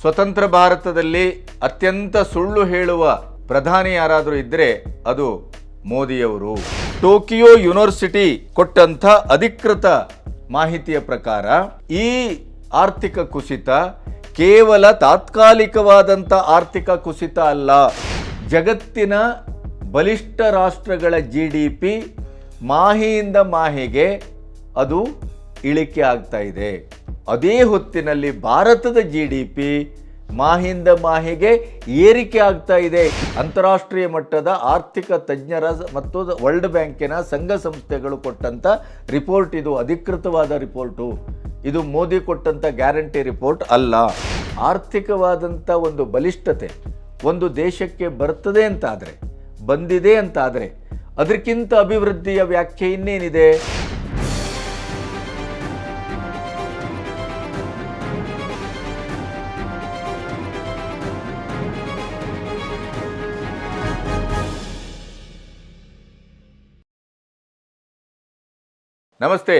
ಸ್ವತಂತ್ರ ಭಾರತದಲ್ಲಿ ಅತ್ಯಂತ ಸುಳ್ಳು ಹೇಳುವ ಪ್ರಧಾನಿ ಯಾರಾದರೂ ಇದ್ದರೆ ಅದು ಮೋದಿಯವರು. ಟೋಕಿಯೋ ಯೂನಿವರ್ಸಿಟಿ ಕೊಟ್ಟಂಥ ಅಧಿಕೃತ ಮಾಹಿತಿಯ ಪ್ರಕಾರ ಈ ಆರ್ಥಿಕ ಕುಸಿತ ಕೇವಲ ತಾತ್ಕಾಲಿಕವಾದಂಥ ಆರ್ಥಿಕ ಕುಸಿತ ಅಲ್ಲ. ಜಗತ್ತಿನ ಬಲಿಷ್ಠ ರಾಷ್ಟ್ರಗಳ ಜಿ ಡಿ ಪಿ ಮಾಹಿಯಿಂದ ಮಾಹಿಗೆ ಅದು ಇಳಿಕೆ ಆಗ್ತಾ ಇದೆ. ಅದೇ ಹೊತ್ತಿನಲ್ಲಿ ಭಾರತದ ಜಿ ಡಿ ಪಿ ಮಾಹಿಂದ ಮಾಹಿಗೆ ಏರಿಕೆ ಆಗ್ತಾ ಇದೆ. ಅಂತಾರಾಷ್ಟ್ರೀಯ ಮಟ್ಟದ ಆರ್ಥಿಕ ತಜ್ಞರ ಮತ್ತು ವರ್ಲ್ಡ್ ಬ್ಯಾಂಕಿನ ಸಂಘ ಸಂಸ್ಥೆಗಳು ಕೊಟ್ಟಂಥ ರಿಪೋರ್ಟ್ ಇದು, ಅಧಿಕೃತವಾದ ರಿಪೋರ್ಟು. ಇದು ಮೋದಿ ಕೊಟ್ಟಂಥ ಗ್ಯಾರಂಟಿ ರಿಪೋರ್ಟ್ ಅಲ್ಲ. ಆರ್ಥಿಕವಾದಂಥ ಒಂದು ಬಲಿಷ್ಠತೆ ಒಂದು ದೇಶಕ್ಕೆ ಬರ್ತದೆ ಅಂತಾದರೆ, ಬಂದಿದೆ ಅಂತಾದರೆ, ಅದಕ್ಕಿಂತ ಅಭಿವೃದ್ಧಿಯ ವ್ಯಾಖ್ಯೆ ಇನ್ನೇನಿದೆ? ನಮಸ್ತೆ,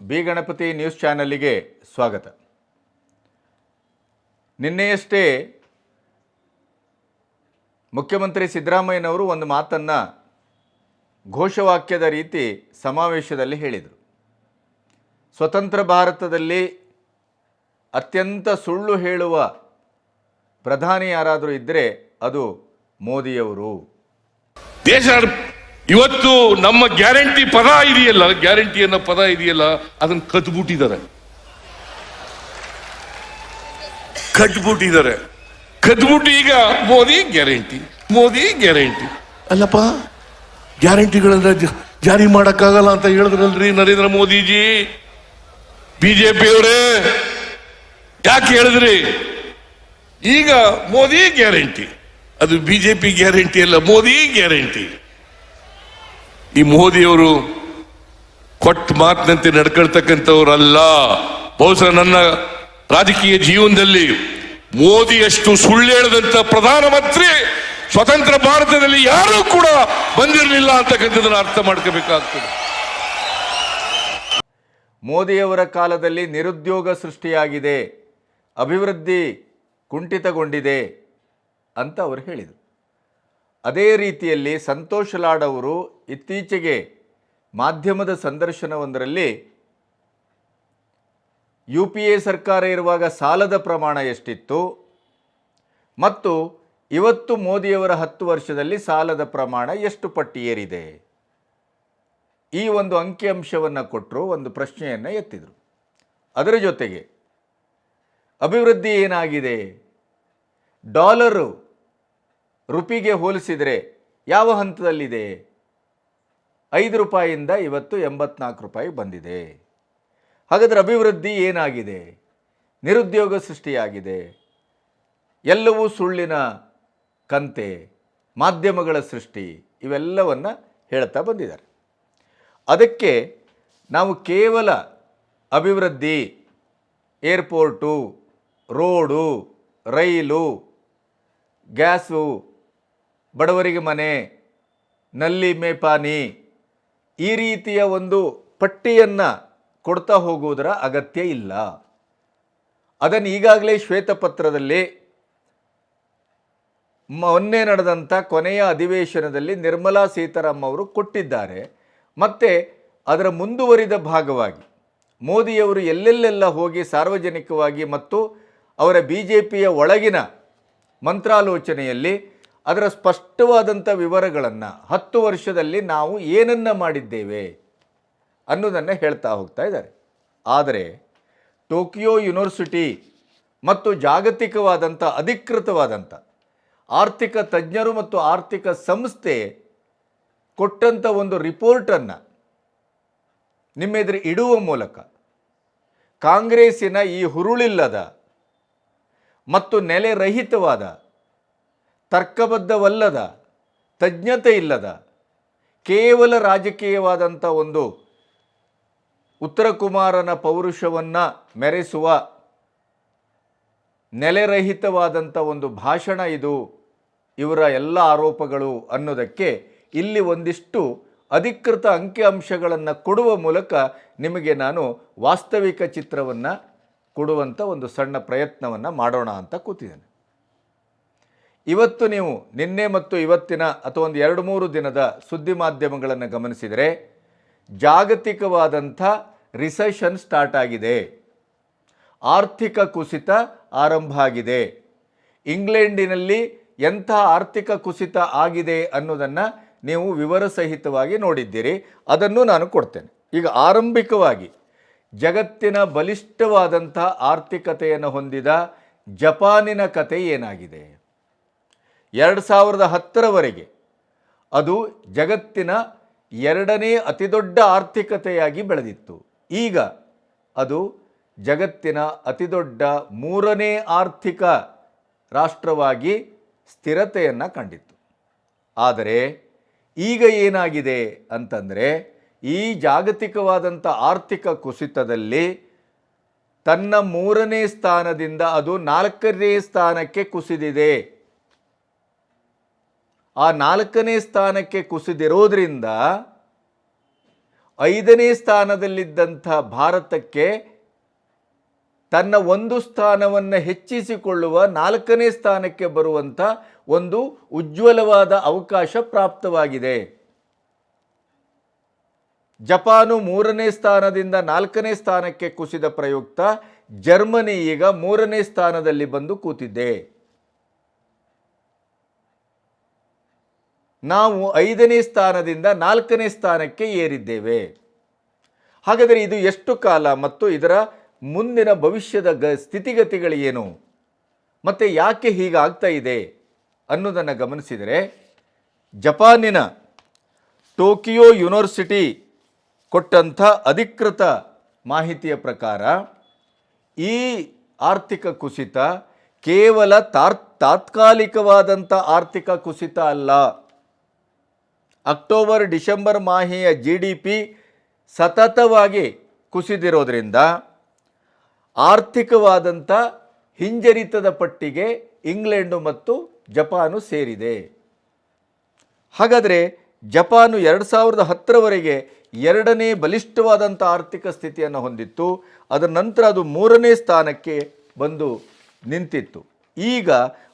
ಬಿ ಗಣಪತಿ ನ್ಯೂಸ್ ಚಾನಲ್ಲಿಗೆ ಸ್ವಾಗತ. ನಿನ್ನೆಯಷ್ಟೇ ಮುಖ್ಯಮಂತ್ರಿ ಸಿದ್ದರಾಮಯ್ಯನವರು ಒಂದು ಮಾತನ್ನು ಘೋಷವಾಕ್ಯದ ರೀತಿ ಸಮಾವೇಶದಲ್ಲಿ ಹೇಳಿದರು. ಸ್ವತಂತ್ರ ಭಾರತದಲ್ಲಿ ಅತ್ಯಂತ ಸುಳ್ಳು ಹೇಳುವ ಪ್ರಧಾನಿ ಯಾರಾದರೂ ಇದ್ದರೆ ಅದು ಮೋದಿಯವರು. ಇವತ್ತು ನಮ್ಮ ಗ್ಯಾರಂಟಿ ಪದ ಇದೆಯಲ್ಲ ಗ್ಯಾರಂಟಿ ಅನ್ನೋ ಪದ ಇದೆಯಲ್ಲ ಅದನ್ನ ಕದ್ಬಿಟ್ಟಿದ್ದಾರೆ ಕಟ್ಬಿಟ್ಟಿದ್ದಾರೆ. ಕದ್ಬಿಟ್ಟು ಈಗ ಮೋದಿ ಗ್ಯಾರಂಟಿ ಮೋದಿ ಗ್ಯಾರಂಟಿ. ಅಲ್ಲಪ್ಪ ಗ್ಯಾರಂಟಿಗಳನ್ನ ಜಾರಿ ಮಾಡಕ್ಕಾಗಲ್ಲ ಅಂತ ಹೇಳಿದ್ರಲ್ರಿ ನರೇಂದ್ರ ಮೋದಿಜಿ. ಬಿಜೆಪಿ ಅವರೇ ಯಾಕೆ ಹೇಳಿದ್ರಿ? ಈಗ ಮೋದಿ ಗ್ಯಾರಂಟಿ. ಅದು ಬಿಜೆಪಿ ಗ್ಯಾರಂಟಿ ಅಲ್ಲ ಮೋದಿ ಗ್ಯಾರಂಟಿ. ಈ ಮೋದಿಯವರು ಕೊಟ್ಟ ಮಾತಿನಂತೆ ನಡ್ಕೊಳ್ತಕ್ಕಂಥವ್ರಲ್ಲ. ಬಹುಶಃ ನನ್ನ ರಾಜಕೀಯ ಜೀವನದಲ್ಲಿ ಮೋದಿಯಷ್ಟು ಸುಳ್ಳು ಹೇಳದಂತ ಪ್ರಧಾನಮಂತ್ರಿ ಸ್ವತಂತ್ರ ಭಾರತದಲ್ಲಿ ಯಾರೂ ಕೂಡ ಬಂದಿರಲಿಲ್ಲ ಅಂತಕ್ಕಂಥದನ್ನು ಅರ್ಥ ಮಾಡ್ಕೋಬೇಕಾಗ್ತದೆ. ಮೋದಿಯವರ ಕಾಲದಲ್ಲಿ ನಿರುದ್ಯೋಗ ಸೃಷ್ಟಿಯಾಗಿದೆ. ಅಭಿವೃದ್ಧಿ ಕುಂಠಿತಗೊಂಡಿದೆ ಅಂತ ಅವರು ಹೇಳಿದರು. ಅದೇ ರೀತಿಯಲ್ಲಿ ಸಂತೋಷ್ ಲಾಡ್ ಅವರು ಇತ್ತೀಚೆಗೆ ಮಾಧ್ಯಮದ ಸಂದರ್ಶನವೊಂದರಲ್ಲಿ ಯು ಪಿ ಎ ಸರ್ಕಾರ ಇರುವಾಗ ಸಾಲದ ಪ್ರಮಾಣ ಎಷ್ಟಿತ್ತು ಮತ್ತು ಇವತ್ತು ಮೋದಿಯವರ ಹತ್ತು ವರ್ಷದಲ್ಲಿ ಸಾಲದ ಪ್ರಮಾಣ ಎಷ್ಟು ಪಟ್ಟಿ ಏರಿದೆ ಈ ಒಂದು ಅಂಕಿಅಂಶವನ್ನು ಕೊಟ್ಟರು ಒಂದು ಪ್ರಶ್ನೆಯನ್ನು ಎತ್ತಿದರು. ಅದರ ಜೊತೆಗೆ ಅಭಿವೃದ್ಧಿ ಏನಾಗಿದೆ? ಡಾಲರು ರುಪಿಗೆ ಹೋಲಿಸಿದರೆ ಯಾವ ಹಂತದಲ್ಲಿದೆ? ಐದು ರೂಪಾಯಿಯಿಂದ ಇವತ್ತು ಎಂಬತ್ನಾಲ್ಕು ರೂಪಾಯಿ ಬಂದಿದೆ. ಹಾಗಾದರೆ ಅಭಿವೃದ್ಧಿ ಏನಾಗಿದೆ? ನಿರುದ್ಯೋಗ ಸೃಷ್ಟಿಯಾಗಿದೆ. ಎಲ್ಲವೂ ಸುಳ್ಳಿನ ಕಂತೆ, ಮಾಧ್ಯಮಗಳ ಸೃಷ್ಟಿ, ಇವೆಲ್ಲವನ್ನು ಹೇಳ್ತಾ ಬಂದಿದ್ದಾರೆ. ಅದಕ್ಕೆ ನಾವು ಕೇವಲ ಅಭಿವೃದ್ಧಿ, ಏರ್ಪೋರ್ಟು, ರೋಡು, ರೈಲು, ಗ್ಯಾಸು ಬಡವರಿಗೆ ಮನೆ, ನಲ್ಲಿ ಮೇಪಾನಿ, ಈ ರೀತಿಯ ಒಂದು ಪಟ್ಟಿಯನ್ನು ಕೊಡ್ತಾ ಹೋಗುವುದರ ಅಗತ್ಯ ಇಲ್ಲ. ಅದನ್ನು ಈಗಾಗಲೇ ಶ್ವೇತಪತ್ರದಲ್ಲಿ, ಮೊನ್ನೆ ನಡೆದಂಥ ಕೊನೆಯ ಅಧಿವೇಶನದಲ್ಲಿ ನಿರ್ಮಲಾ ಸೀತಾರಾಮ್ ಅವರು ಕೊಟ್ಟಿದ್ದಾರೆ. ಮತ್ತು ಅದರ ಮುಂದುವರಿದ ಭಾಗವಾಗಿ, ಮೋದಿಯವರು ಎಲ್ಲೆಲ್ಲೆಲ್ಲ ಹೋಗಿ ಸಾರ್ವಜನಿಕವಾಗಿ ಮತ್ತು ಅವರ ಬಿ ಜೆ ಪಿಯ ಒಳಗಿನ ಮಂತ್ರಾಲೋಚನೆಯಲ್ಲಿ ಅದರ ಸ್ಪಷ್ಟವಾದಂಥ ವಿವರಗಳನ್ನು ಹತ್ತು ವರ್ಷದಲ್ಲಿ ನಾವು ಏನನ್ನು ಮಾಡಿದ್ದೇವೆ ಅನ್ನೋದನ್ನು ಹೇಳ್ತಾ ಹೋಗ್ತಾ ಇದ್ದಾರೆ. ಆದರೆ ಟೋಕಿಯೋ ಯೂನಿವರ್ಸಿಟಿ ಮತ್ತು ಜಾಗತಿಕವಾದಂಥ ಅಧಿಕೃತವಾದಂಥ ಆರ್ಥಿಕ ತಜ್ಞರು ಮತ್ತು ಆರ್ಥಿಕ ಸಂಸ್ಥೆ ಕೊಟ್ಟಂಥ ಒಂದು ರಿಪೋರ್ಟನ್ನು ನಿಮ್ಮೆದುರು ಇಡುವ ಮೂಲಕ ಕಾಂಗ್ರೆಸ್ಸಿನ ಈ ಹುರುಳಿಲ್ಲದ ಮತ್ತು ನೆಲೆರಹಿತವಾದ ತರ್ಕಬದ್ಧವಲ್ಲದ ತಜ್ಞತೆ ಇಲ್ಲದ ಕೇವಲ ರಾಜಕೀಯವಾದಂಥ ಒಂದು ಉತ್ತರ ಕುಮಾರನ ಪೌರುಷವನ್ನು ಮೆರೆಸುವ ನೆಲೆರಹಿತವಾದಂಥ ಒಂದು ಭಾಷಣ ಇದು ಇವರ ಎಲ್ಲ ಆರೋಪಗಳು ಅನ್ನೋದಕ್ಕೆ ಇಲ್ಲಿ ಒಂದಿಷ್ಟು ಅಧಿಕೃತ ಅಂಕಿಅಂಶಗಳನ್ನು ಕೊಡುವ ಮೂಲಕ ನಿಮಗೆ ನಾನು ವಾಸ್ತವಿಕ ಚಿತ್ರವನ್ನು ಕೊಡುವಂಥ ಒಂದು ಸಣ್ಣ ಪ್ರಯತ್ನವನ್ನು ಮಾಡೋಣ ಅಂತ ಕೂತಿದ್ದೇನೆ. ಇವತ್ತು ನೀವು ನಿನ್ನೆ ಮತ್ತು ಇವತ್ತಿನ ಅಥವಾ ಒಂದು ಎರಡು ಮೂರು ದಿನದ ಸುದ್ದಿ ಮಾಧ್ಯಮಗಳನ್ನು ಗಮನಿಸಿದರೆ ಜಾಗತಿಕವಾದಂಥ ರಿಸೆಷನ್ ಸ್ಟಾರ್ಟ್ ಆಗಿದೆ. ಆರ್ಥಿಕ ಕುಸಿತ ಆರಂಭ ಆಗಿದೆ. ಇಂಗ್ಲೆಂಡಿನಲ್ಲಿ ಎಂಥ ಆರ್ಥಿಕ ಕುಸಿತ ಆಗಿದೆ ಅನ್ನೋದನ್ನು ನೀವು ವಿವರ ಸಹಿತವಾಗಿ ನೋಡಿದ್ದೀರಿ. ಅದನ್ನು ನಾನು ಕೊಡ್ತೇನೆ. ಈಗ ಆರಂಭಿಕವಾಗಿ ಜಗತ್ತಿನ ಬಲಿಷ್ಠವಾದಂಥ ಆರ್ಥಿಕತೆಯನ್ನು ಹೊಂದಿದ ಜಪಾನಿನ ಕತೆ ಏನಾಗಿದೆ? ಎರಡು ಸಾವಿರದ ಹತ್ತರವರೆಗೆ ಅದು ಜಗತ್ತಿನ ಎರಡನೇ ಅತಿದೊಡ್ಡ ಆರ್ಥಿಕತೆಯಾಗಿ ಬೆಳೆದಿತ್ತು. ಈಗ ಅದು ಜಗತ್ತಿನ ಅತಿದೊಡ್ಡ ಮೂರನೇ ಆರ್ಥಿಕ ರಾಷ್ಟ್ರವಾಗಿ ಸ್ಥಿರತೆಯನ್ನು ಕಂಡಿತ್ತು. ಆದರೆ ಈಗ ಏನಾಗಿದೆ ಅಂತಂದರೆ ಈ ಜಾಗತಿಕವಾದಂಥ ಆರ್ಥಿಕ ಕುಸಿತದಲ್ಲಿ ತನ್ನ ಮೂರನೇ ಸ್ಥಾನದಿಂದ ಅದು ನಾಲ್ಕನೇ ಸ್ಥಾನಕ್ಕೆ ಕುಸಿದಿದೆ. ಆ ನಾಲ್ಕನೇ ಸ್ಥಾನಕ್ಕೆ ಕುಸಿದಿರೋದ್ರಿಂದ ಐದನೇ ಸ್ಥಾನದಲ್ಲಿದ್ದಂಥ ಭಾರತಕ್ಕೆ ತನ್ನ ಒಂದು ಸ್ಥಾನವನ್ನು ಹೆಚ್ಚಿಸಿಕೊಳ್ಳುವ ನಾಲ್ಕನೇ ಸ್ಥಾನಕ್ಕೆ ಬರುವಂಥ ಒಂದು ಉಜ್ವಲವಾದ ಅವಕಾಶ ಪ್ರಾಪ್ತವಾಗಿದೆ. ಜಪಾನು ಮೂರನೇ ಸ್ಥಾನದಿಂದ ನಾಲ್ಕನೇ ಸ್ಥಾನಕ್ಕೆ ಕುಸಿದ ಪ್ರಯುಕ್ತ ಜರ್ಮನಿ ಈಗ ಮೂರನೇ ಸ್ಥಾನದಲ್ಲಿ ಬಂದು ಕೂತಿದೆ. ನಾವು ಐದನೇ ಸ್ಥಾನದಿಂದ ನಾಲ್ಕನೇ ಸ್ಥಾನಕ್ಕೆ ಏರಿದ್ದೇವೆ. ಹಾಗಾದರೆ ಇದು ಎಷ್ಟು ಕಾಲ ಮತ್ತು ಇದರ ಮುಂದಿನ ಭವಿಷ್ಯದ ಗ ಸ್ಥಿತಿಗತಿಗಳೇನು ಮತ್ತು ಯಾಕೆ ಹೀಗಾಗ್ತಾ ಇದೆ ಅನ್ನೋದನ್ನು ಗಮನಿಸಿದರೆ, ಜಪಾನಿನ ಟೋಕಿಯೋ ಯೂನಿವರ್ಸಿಟಿ ಕೊಟ್ಟಂಥ ಅಧಿಕೃತ ಮಾಹಿತಿಯ ಪ್ರಕಾರ, ಈ ಆರ್ಥಿಕ ಕುಸಿತ ಕೇವಲ ತಾರ್, ತಾತ್ಕಾಲಿಕವಾದಂಥ ಆರ್ಥಿಕ ಕುಸಿತ ಅಲ್ಲ. ಅಕ್ಟೋಬರ್ ಡಿಸೆಂಬರ್ ಮಾಹೆಯ ಜಿ ಡಿ ಪಿ ಸತತವಾಗಿ ಕುಸಿದಿರೋದ್ರಿಂದ ಆರ್ಥಿಕವಾದಂಥ ಹಿಂಜರಿತದ ಪಟ್ಟಿಗೆ ಇಂಗ್ಲೆಂಡು ಮತ್ತು ಜಪಾನು ಸೇರಿದೆ. ಹಾಗಾದರೆ ಜಪಾನು ಎರಡು ಸಾವಿರದ ಹತ್ತರವರೆಗೆ ಎರಡನೇ ಬಲಿಷ್ಠವಾದಂಥ ಆರ್ಥಿಕ ಸ್ಥಿತಿಯನ್ನು ಹೊಂದಿತ್ತು. ಅದರ ನಂತರ ಅದು ಮೂರನೇ ಸ್ಥಾನಕ್ಕೆ ಬಂದು ನಿಂತಿತ್ತು. ಈಗ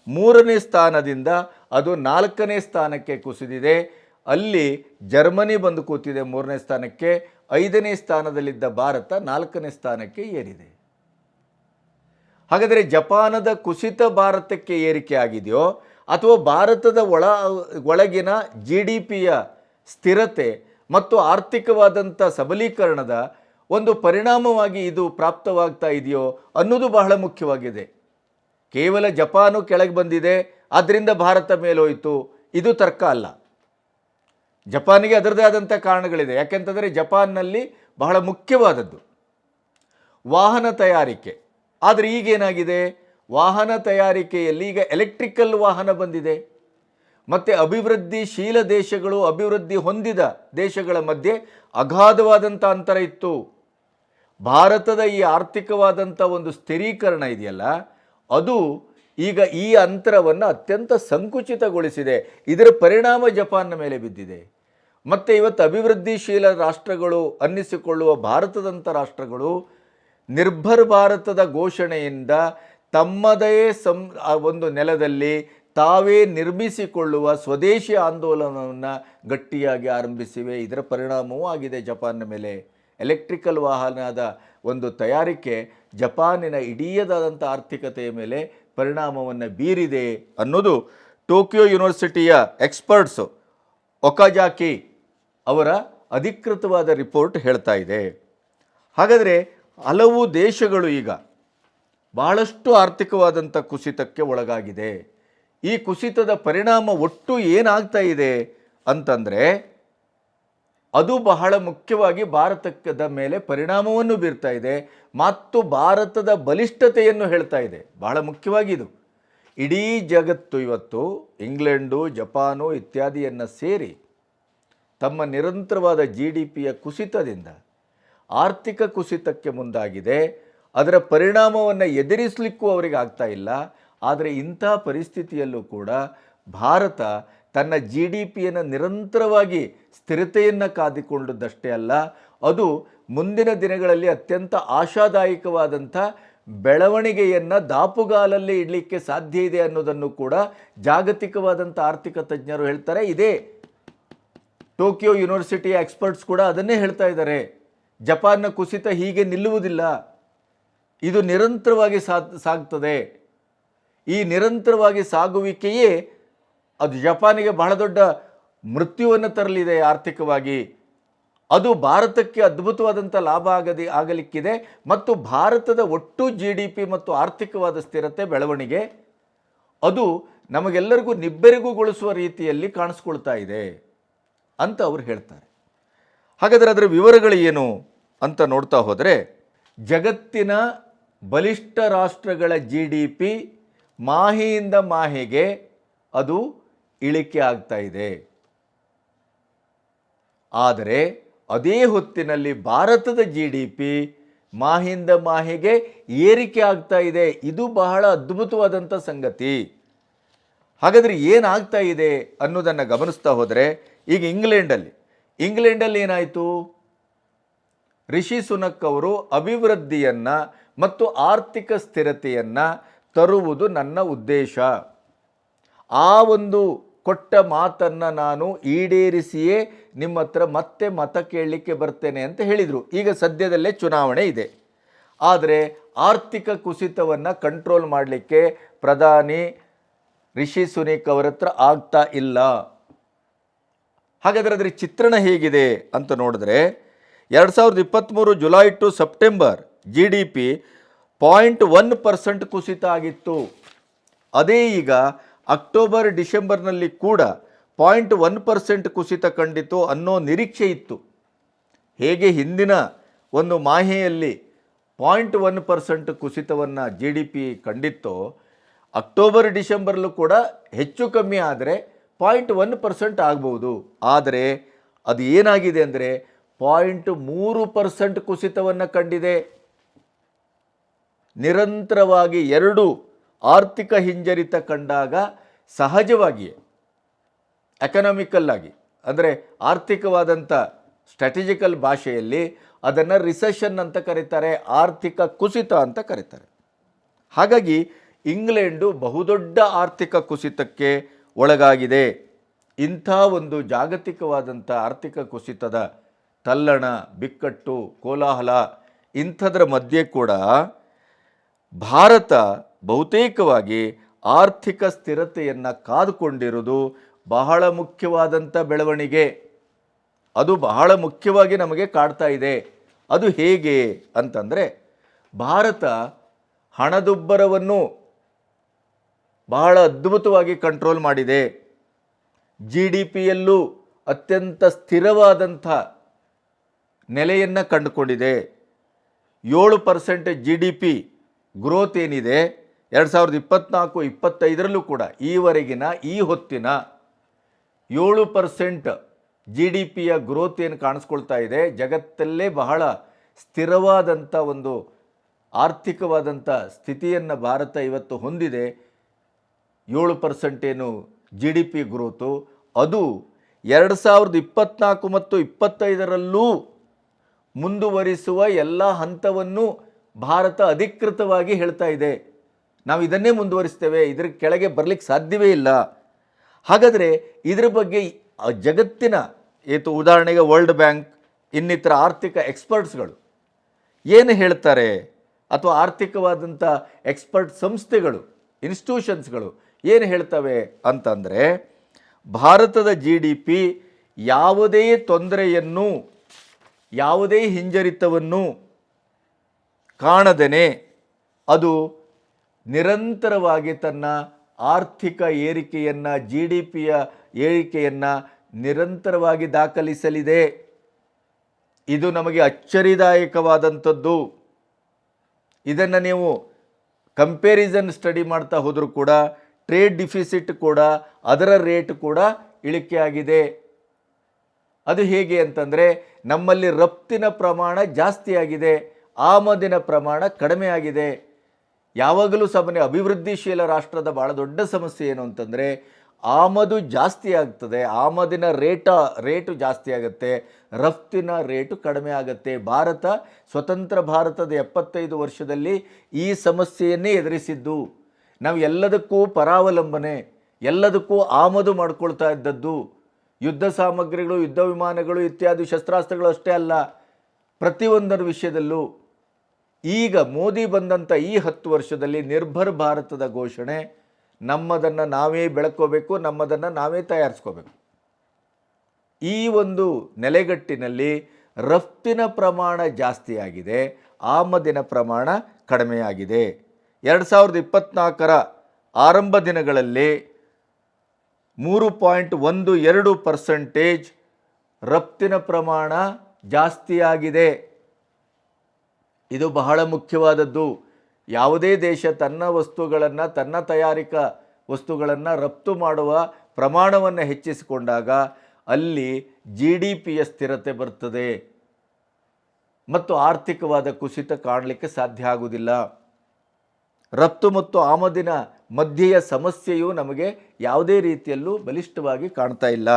ಮೂರನೇ ಸ್ಥಾನದಿಂದ ಅದು ನಾಲ್ಕನೇ ಸ್ಥಾನಕ್ಕೆ ಕುಸಿದಿದೆ. ಅಲ್ಲಿ ಜರ್ಮನಿ ಬಂದು ಕೂತಿದೆ ಮೂರನೇ ಸ್ಥಾನಕ್ಕೆ, ಐದನೇ ಸ್ಥಾನದಲ್ಲಿದ್ದ ಭಾರತ ನಾಲ್ಕನೇ ಸ್ಥಾನಕ್ಕೆ ಏರಿದೆ. ಹಾಗಾದರೆ ಜಪಾನದ ಕುಸಿತ ಭಾರತಕ್ಕೆ ಏರಿಕೆ ಆಗಿದೆಯೋ, ಅಥವಾ ಭಾರತದ ಒಳ, ಒಳಗಿನ ಜಿ ಡಿ ಪಿಯ ಸ್ಥಿರತೆ ಮತ್ತು ಆರ್ಥಿಕವಾದಂಥ ಸಬಲೀಕರಣದ ಒಂದು ಪರಿಣಾಮವಾಗಿ ಇದು ಪ್ರಾಪ್ತವಾಗ್ತಾ ಇದೆಯೋ ಅನ್ನೋದು ಬಹಳ ಮುಖ್ಯವಾಗಿದೆ. ಕೇವಲ ಜಪಾನು ಕೆಳಗೆ ಬಂದಿದೆ ಆದ್ದರಿಂದ ಭಾರತ ಮೇಲೋಯಿತು, ಇದು ತರ್ಕ ಅಲ್ಲ. ಜಪಾನಿಗೆ ಅದರದೇ ಆದಂಥ ಕಾರಣಗಳಿದೆ. ಯಾಕೆಂತಂದರೆ ಜಪಾನ್ನಲ್ಲಿ ಬಹಳ ಮುಖ್ಯವಾದದ್ದು. ವಾಹನ ತಯಾರಿಕೆ. ಆದರೆ ಈಗೇನಾಗಿದೆ ವಾಹನ ತಯಾರಿಕೆಯಲ್ಲಿ ಈಗ ಎಲೆಕ್ಟ್ರಿಕಲ್ ವಾಹನ ಬಂದಿದೆ. ಮತ್ತು ಅಭಿವೃದ್ಧಿಶೀಲ ದೇಶಗಳು ಅಭಿವೃದ್ಧಿ ಹೊಂದಿದ ದೇಶಗಳ ಮಧ್ಯೆ ಅಗಾಧವಾದಂಥ ಅಂತರ ಇತ್ತು. ಭಾರತದ ಈ ಆರ್ಥಿಕವಾದಂಥ ಒಂದು ಸ್ಥಿರೀಕರಣ ಇದೆಯಲ್ಲ, ಅದು ಈಗ ಈ ಅಂತರವನ್ನು ಅತ್ಯಂತ ಸಂಕುಚಿತಗೊಳಿಸಿದೆ. ಇದರ ಪರಿಣಾಮ ಜಪಾನ್ನ ಮೇಲೆ ಬಿದ್ದಿದೆ. ಮತ್ತು ಇವತ್ತು ಅಭಿವೃದ್ಧಿಶೀಲ ರಾಷ್ಟ್ರಗಳು ಅನ್ನಿಸಿಕೊಳ್ಳುವ ಭಾರತದಂಥ ರಾಷ್ಟ್ರಗಳು ನಿರ್ಭರ್ ಭಾರತದ ಘೋಷಣೆಯಿಂದ ತಮ್ಮದೇ ಸಂ ಒಂದು ನೆಲದಲ್ಲಿ ತಾವೇ ನಿರ್ಮಿಸಿಕೊಳ್ಳುವ ಸ್ವದೇಶಿ ಆಂದೋಲನವನ್ನು ಗಟ್ಟಿಯಾಗಿ ಆರಂಭಿಸಿವೆ. ಇದರ ಪರಿಣಾಮವೂ ಆಗಿದೆ ಜಪಾನ್ನ ಮೇಲೆ. ಎಲೆಕ್ಟ್ರಿಕಲ್ ವಾಹನದ ಒಂದು ತಯಾರಿಕೆ ಜಪಾನಿನ ಇಡೀದಾದಂಥ ಆರ್ಥಿಕತೆಯ ಮೇಲೆ ಪರಿಣಾಮವನ್ನು ಬೀರಿದೆ ಅನ್ನೋದು ಟೋಕಿಯೋ ಯೂನಿವರ್ಸಿಟಿಯ ಎಕ್ಸ್ಪರ್ಟ್ಸು ಒಕಾಜಾಕಿ ಅವರ ಅಧಿಕೃತವಾದ ರಿಪೋರ್ಟ್ ಹೇಳ್ತಾ ಇದೆ. ಹಾಗಾದರೆ ಹಲವು ದೇಶಗಳು ಈಗ ಬಹಳಷ್ಟು ಆರ್ಥಿಕವಾದಂಥ ಕುಸಿತಕ್ಕೆ ಒಳಗಾಗಿದೆ. ಈ ಕುಸಿತದ ಪರಿಣಾಮ ಒಟ್ಟು ಏನಾಗ್ತಾ ಇದೆ ಅಂತಂದರೆ ಅದು ಬಹಳ ಮುಖ್ಯವಾಗಿ ಭಾರತದ ಮೇಲೆ ಪರಿಣಾಮವನ್ನು ಬೀರ್ತಾ ಇದೆ. ಮತ್ತು ಭಾರತದ ಬಲಿಷ್ಠತೆಯನ್ನು ಹೇಳ್ತಾ ಇದೆ. ಬಹಳ ಮುಖ್ಯವಾಗಿ ಇದು. ಇಡೀ ಜಗತ್ತು ಇವತ್ತು ಇಂಗ್ಲೆಂಡು, ಜಪಾನು ಇತ್ಯಾದಿಯನ್ನು ಸೇರಿ ತಮ್ಮ ನಿರಂತರವಾದ ಜಿ ಡಿ ಪಿಯ ಕುಸಿತದಿಂದ ಆರ್ಥಿಕ ಕುಸಿತಕ್ಕೆ ಮುಂದಾಗಿದೆ. ಅದರ ಪರಿಣಾಮವನ್ನು ಎದುರಿಸಲಿಕ್ಕೂ ಅವರಿಗೆ ಆಗ್ತಾ ಇಲ್ಲ. ಆದರೆ ಇಂಥ ಪರಿಸ್ಥಿತಿಯಲ್ಲೂ ಕೂಡ ಭಾರತ ತನ್ನ ಜಿ ಡಿ ಪಿಯನ್ನು ನಿರಂತರವಾಗಿ ಸ್ಥಿರತೆಯನ್ನು ಕಾದಿಕೊಂಡದ್ದಷ್ಟೇ ಅಲ್ಲ, ಅದು ಮುಂದಿನ ದಿನಗಳಲ್ಲಿ ಅತ್ಯಂತ ಆಶಾದಾಯಕವಾದಂಥ ಬೆಳವಣಿಗೆಯನ್ನು ದಾಪುಗಾಲಲ್ಲಿ ಇಡಲಿಕ್ಕೆ ಸಾಧ್ಯ ಇದೆ ಅನ್ನೋದನ್ನು ಕೂಡ ಜಾಗತಿಕವಾದಂಥ ಆರ್ಥಿಕ ತಜ್ಞರು ಹೇಳ್ತಾರೆ. ಇದೇ ಟೋಕಿಯೋ ಯೂನಿವರ್ಸಿಟಿಯ ಎಕ್ಸ್ಪರ್ಟ್ಸ್ ಕೂಡ ಅದನ್ನೇ ಹೇಳ್ತಾ ಇದ್ದಾರೆ. ಜಪಾನ್ನ ಕುಸಿತ ಹೀಗೆ ನಿಲ್ಲುವುದಿಲ್ಲ. ಇದು ನಿರಂತರವಾಗಿ ಸಾಗ್ ಸಾಗ್ತದೆ. ಈ ನಿರಂತರವಾಗಿ ಸಾಗುವಿಕೆಯೇ ಅದು ಜಪಾನಿಗೆ ಬಹಳ ದೊಡ್ಡ ಮೃತ್ಯುವನ್ನು ತರಲಿದೆ ಆರ್ಥಿಕವಾಗಿ. ಅದು ಭಾರತಕ್ಕೆ ಅದ್ಭುತವಾದಂಥ ಲಾಭ ಆಗದಿ, ಆಗಲಿಕ್ಕಿದೆ ಮತ್ತು ಭಾರತದ ಒಟ್ಟು ಜಿ ಡಿ ಪಿ ಮತ್ತು ಆರ್ಥಿಕವಾದ ಸ್ಥಿರತೆ ಬೆಳವಣಿಗೆ ಅದು ನಮಗೆಲ್ಲರಿಗೂ ನಿಬ್ಬೆರಗುಗೊಳಿಸುವ ರೀತಿಯಲ್ಲಿ ಕಾಣಿಸ್ಕೊಳ್ತಾ ಇದೆ. ಅಂತ ಅವರು ಹೇಳ್ತಾರೆ. ಹಾಗಾದರೆ ಅದರ ವಿವರಗಳು ಏನು ಅಂತ ನೋಡ್ತಾ ಹೋದರೆ, ಜಗತ್ತಿನ ಬಲಿಷ್ಠ ರಾಷ್ಟ್ರಗಳ ಜಿ ಡಿ ಪಿ ಮಾಹೆಯಿಂದ ಮಾಹೆಗೆ ಅದು ಇಳಿಕೆ ಆಗ್ತಾ ಇದೆ. ಆದರೆ ಅದೇ ಹೊತ್ತಿನಲ್ಲಿ ಭಾರತದ ಜಿ ಡಿ ಪಿ ಮಾಹಿಂದ ಮಾಹೆಗೆ ಏರಿಕೆ ಆಗ್ತಾ ಇದೆ. ಇದು ಬಹಳ ಅದ್ಭುತವಾದಂಥ ಸಂಗತಿ. ಹಾಗಾದರೆ ಏನಾಗ್ತಾ ಇದೆ ಅನ್ನೋದನ್ನು ಗಮನಿಸ್ತಾ ಹೋದರೆ ಈಗ ಇಂಗ್ಲೆಂಡಲ್ಲಿ. ಇಂಗ್ಲೆಂಡಲ್ಲಿ ಏನಾಯಿತು? ರಿಷಿ ಸುನಕ್ ಅವರು ಅಭಿವೃದ್ಧಿಯನ್ನು ಮತ್ತು ಆರ್ಥಿಕ ಸ್ಥಿರತೆಯನ್ನು ತರುವುದು ನನ್ನ ಉದ್ದೇಶ. ಆ ಒಂದು ಕೊಟ್ಟ ಮಾತನ್ನು ನಾನು ಈಡೇರಿಸಿಯೇ ನಿಮ್ಮ ಹತ್ರ ಮತ್ತೆ ಮತ ಕೇಳಲಿಕ್ಕೆ ಬರ್ತೇನೆ ಅಂತ ಹೇಳಿದರು. ಈಗ ಸದ್ಯದಲ್ಲೇ ಚುನಾವಣೆ ಇದೆ. ಆದರೆ ಆರ್ಥಿಕ ಕುಸಿತವನ್ನು ಕಂಟ್ರೋಲ್ ಮಾಡಲಿಕ್ಕೆ ಪ್ರಧಾನಿ ರಿಷಿ ಸುನೀಕ್ ಅವರ ಹತ್ರ ಆಗ್ತಾ ಇಲ್ಲ. ಹಾಗಾದರೆ ಅದರ ಚಿತ್ರಣ ಹೇಗಿದೆ ಅಂತ ನೋಡಿದ್ರೆ ಎರಡು ಸಾವಿರದ ಇಪ್ಪತ್ತ್ಮೂರು July to September G D P point one percent ಕುಸಿತ ಆಗಿತ್ತು. ಅದೇ ಈಗ ಅಕ್ಟೋಬರ್, ಡಿಸೆಂಬರ್ನಲ್ಲಿ ಕೂಡ ಪಾಯಿಂಟ್ ಒನ್ ಪರ್ಸೆಂಟ್ ಕುಸಿತ ಕಂಡಿತು ಅನ್ನೋ ನಿರೀಕ್ಷೆ ಇತ್ತು. ಹೇಗೆ ಹಿಂದಿನ ಒಂದು ಮಾಹೆಯಲ್ಲಿ ಪಾಯಿಂಟ್ ಒನ್ ಪರ್ಸೆಂಟ್ ಕುಸಿತವನ್ನು ಜಿ ಡಿ ಪಿ ಕಂಡಿತ್ತೋ ಅಕ್ಟೋಬರ್, ಡಿಸೆಂಬರ್ಲೂ ಕೂಡ ಹೆಚ್ಚು ಕಮ್ಮಿ ಆದರೆ ಪಾಯಿಂಟ್ ಒನ್ ಪರ್ಸೆಂಟ್ ಆಗ್ಬೋದು. ಆದರೆ ಅದು ಏನಾಗಿದೆ ಅಂದರೆ ಪಾಯಿಂಟ್ ಮೂರು ಪರ್ಸೆಂಟ್ ಕುಸಿತವನ್ನು ಕಂಡಿದೆ. ನಿರಂತರವಾಗಿ ಎರಡು ಆರ್ಥಿಕ ಹಿಂಜರಿತ ಕಂಡಾಗ ಸಹಜವಾಗಿಯೇ ಎಕನಾಮಿಕಲ್ಲಾಗಿ ಅಂದರೆ ಆರ್ಥಿಕವಾದಂಥ ಸ್ಟ್ರಾಟಜಿಕಲ್ ಭಾಷೆಯಲ್ಲಿ ಅದನ್ನು ರಿಸೆಷನ್ ಅಂತ ಕರೀತಾರೆ, ಆರ್ಥಿಕ ಕುಸಿತ ಅಂತ ಕರೀತಾರೆ. ಹಾಗಾಗಿ ಇಂಗ್ಲೆಂಡು ಬಹುದೊಡ್ಡ ಆರ್ಥಿಕ ಕುಸಿತಕ್ಕೆ ಒಳಗಾಗಿದೆ. ಇಂಥ ಒಂದು ಜಾಗತಿಕವಾದಂಥ ಆರ್ಥಿಕ ಕುಸಿತದ ತಲ್ಲಣ, ಬಿಕ್ಕಟ್ಟು, ಕೋಲಾಹಲ, ಇಂಥದ್ರ ಮಧ್ಯೆ ಕೂಡ ಭಾರತ ಬಹುತೇಕವಾಗಿ ಆರ್ಥಿಕ ಸ್ಥಿರತೆಯನ್ನು ಕಾದುಕೊಂಡಿರುವುದು ಬಹಳ ಮುಖ್ಯವಾದಂಥ ಬೆಳವಣಿಗೆ. ಅದು ಬಹಳ ಮುಖ್ಯವಾಗಿ ನಮಗೆ ಕಾಡ್ತಾ ಇದೆ. ಅದು ಹೇಗೆ ಅಂತಂದರೆ ಭಾರತ ಹಣದುಬ್ಬರವನ್ನು ಬಹಳ ಅದ್ಭುತವಾಗಿ ಕಂಟ್ರೋಲ್ ಮಾಡಿದೆ. ಜಿ ಡಿ ಪಿಯಲ್ಲೂ ಅತ್ಯಂತ ಸ್ಥಿರವಾದಂಥ ನೆಲೆಯನ್ನು ಕಂಡುಕೊಂಡಿದೆ. ಏಳು percent G D P growth ಏನಿದೆ? ಎರಡು ಸಾವಿರದ ಇಪ್ಪತ್ತ್ನಾಲ್ಕು ಇಪ್ಪತ್ತೈದರಲ್ಲೂ ಕೂಡ ಈವರೆಗಿನ, ಈ ಹೊತ್ತಿನ ಏಳು ಪರ್ಸೆಂಟ್ ಜಿ ಡಿ ಪಿಯ ಗ್ರೋತ್ ಏನು ಕಾಣಿಸ್ಕೊಳ್ತಾ ಇದೆ? ಜಗತ್ತಲ್ಲೇ ಬಹಳ ಸ್ಥಿರವಾದಂಥ ಒಂದು ಆರ್ಥಿಕವಾದಂಥ ಸ್ಥಿತಿಯನ್ನು ಭಾರತ ಇವತ್ತು ಹೊಂದಿದೆ. ಏಳು ಪರ್ಸೆಂಟ್ ಏನು ಜಿ ಡಿ ಪಿ ಗ್ರೋತು ಅದು ಎರಡು ಸಾವಿರದ ಇಪ್ಪತ್ತ್ನಾಲ್ಕು ಮತ್ತು ಇಪ್ಪತ್ತೈದರಲ್ಲೂ ಮುಂದುವರಿಸುವ ಎಲ್ಲ ಹಂತವನ್ನು ಭಾರತ ಅಧಿಕೃತವಾಗಿ ಹೇಳ್ತಾ ಇದೆ. ನಾವು ಇದನ್ನೇ ಮುಂದುವರಿಸ್ತೇವೆ. ಇದರ ಕೆಳಗೆ ಬರಲಿಕ್ಕೆ ಸಾಧ್ಯವೇ ಇಲ್ಲ. ಹಾಗಾದರೆ ಇದರ ಬಗ್ಗೆ ಜಗತ್ತಿನ ಏತು ಉದಾಹರಣೆಗೆ ವರ್ಲ್ಡ್ ಬ್ಯಾಂಕ್ ಇನ್ನಿತರ ಆರ್ಥಿಕ ಎಕ್ಸ್ಪರ್ಟ್ಸ್ಗಳು ಏನು ಹೇಳ್ತಾರೆ? ಅಥವಾ ಆರ್ಥಿಕವಾದಂಥ ಎಕ್ಸ್ಪರ್ಟ್ ಸಂಸ್ಥೆಗಳು ಇನ್ಸ್ಟಿಟ್ಯೂಷನ್ಸ್ಗಳು ಏನು ಹೇಳ್ತವೆ ಅಂತಂದರೆ ಭಾರತದ ಜಿ ಡಿ ಪಿ ಯಾವುದೇ ತೊಂದರೆಯನ್ನು, ಯಾವುದೇ ಹಿಂಜರಿತವನ್ನು ಕಾಣದೇ ಅದು ನಿರಂತರವಾಗಿ ತನ್ನ ಆರ್ಥಿಕ ಏರಿಕೆಯನ್ನು ಜಿ ಡಿ ಪಿಯ ಏರಿಕೆಯನ್ನು ನಿರಂತರವಾಗಿ ದಾಖಲಿಸಲಿದೆ. ಇದು ನಮಗೆ ಅಚ್ಚರಿದಾಯಕವಾದಂಥದ್ದು. ಇದನ್ನು ನೀವು ಕಂಪೇರಿಸನ್ ಸ್ಟಡಿ ಮಾಡ್ತಾ ಹೋದರೂ ಕೂಡ ಟ್ರೇಡ್ ಡಿಫಿಸಿಟ್ ಕೂಡ ಅದರ ರೇಟ್ ಕೂಡ ಇಳಿಕೆ ಆಗಿದೆ ಅದು ಹೇಗೆ ಅಂತಂದರೆ ನಮ್ಮಲ್ಲಿ ರಫ್ತಿನ ಪ್ರಮಾಣ ಜಾಸ್ತಿಯಾಗಿದೆ ಆಮದಿನ ಪ್ರಮಾಣ ಕಡಿಮೆ ಆಗಿದೆ. ಯಾವಾಗಲೂ ಸಾಮಾನ್ಯ ಅಭಿವೃದ್ಧಿಶೀಲ ರಾಷ್ಟ್ರದ ಭಾಳ ದೊಡ್ಡ ಸಮಸ್ಯೆ ಏನು ಅಂತಂದರೆ ಆಮದು ಜಾಸ್ತಿ ಆಗ್ತದೆ, ಆಮದಿನ ರೇಟ, ರೇಟು ಜಾಸ್ತಿ ಆಗುತ್ತೆ, ರಫ್ತಿನ ರೇಟು ಕಡಿಮೆ ಆಗುತ್ತೆ. ಭಾರತ, ಸ್ವತಂತ್ರ ಭಾರತದ ಎಪ್ಪತ್ತೈದು ವರ್ಷದಲ್ಲಿ ಈ ಸಮಸ್ಯೆಯನ್ನೇ ಎದುರಿಸಿದ್ದು. ನಾವು ಎಲ್ಲದಕ್ಕೂ ಪರಾವಲಂಬನೆ, ಎಲ್ಲದಕ್ಕೂ ಆಮದು ಮಾಡ್ಕೊಳ್ತಾ ಇದ್ದದ್ದು ಯುದ್ಧ ಸಾಮಗ್ರಿಗಳು, ಯುದ್ಧ ವಿಮಾನಗಳು ಇತ್ಯಾದಿ ಶಸ್ತ್ರಾಸ್ತ್ರಗಳು ಅಷ್ಟೇ ಅಲ್ಲ, ಪ್ರತಿಯೊಂದರ ವಿಷಯದಲ್ಲೂ ಈಗ ಮೋದಿ ಬಂದಂಥ ಈ ಹತ್ತು ವರ್ಷದಲ್ಲಿ ನಿರ್ಭರ್ ಭಾರತದ ಘೋಷಣೆ, ನಮ್ಮದನ್ನು ನಾವೇ ಬೆಳ್ಕೋಬೇಕು, ನಮ್ಮದನ್ನು ನಾವೇ ತಯಾರಿಸ್ಕೋಬೇಕು. ಈ ಒಂದು ನೆಲೆಗಟ್ಟಿನಲ್ಲಿ ರಫ್ತಿನ ಪ್ರಮಾಣ ಜಾಸ್ತಿಯಾಗಿದೆ, ಆಮದಿನ ಪ್ರಮಾಣ ಕಡಿಮೆಯಾಗಿದೆ. ಎರಡು ಸಾವಿರದ ಇಪ್ಪತ್ತ್ನಾಲ್ಕರ ಆರಂಭ ದಿನಗಳಲ್ಲಿ ಮೂರು ಪಾಯಿಂಟ್ ಒಂದು ಎರಡು ಪರ್ಸೆಂಟೇಜ್ ರಫ್ತಿನ ಪ್ರಮಾಣ ಜಾಸ್ತಿಯಾಗಿದೆ. ಇದು ಬಹಳ ಮುಖ್ಯವಾದದ್ದು. ಯಾವುದೇ ದೇಶ ತನ್ನ ವಸ್ತುಗಳನ್ನು, ತನ್ನ ತಯಾರಿಕಾ ವಸ್ತುಗಳನ್ನು ರಫ್ತು ಮಾಡುವ ಪ್ರಮಾಣವನ್ನು ಹೆಚ್ಚಿಸಿಕೊಂಡಾಗ ಅಲ್ಲಿ ಜಿ ಡಿ ಪಿಯ ಸ್ಥಿರತೆ ಬರ್ತದೆ. ಮತ್ತು ಆರ್ಥಿಕವಾದ ಕುಸಿತ ಕಾಣಲಿಕ್ಕೆ ಸಾಧ್ಯ ಆಗುವುದಿಲ್ಲ. ರಫ್ತು ಮತ್ತು ಆಮದಿನ ಮಧ್ಯೆಯ ಸಮಸ್ಯೆಯು ನಮಗೆ ಯಾವುದೇ ರೀತಿಯಲ್ಲೂ ಬಲಿಷ್ಠವಾಗಿ ಕಾಣ್ತಾ ಇಲ್ಲ.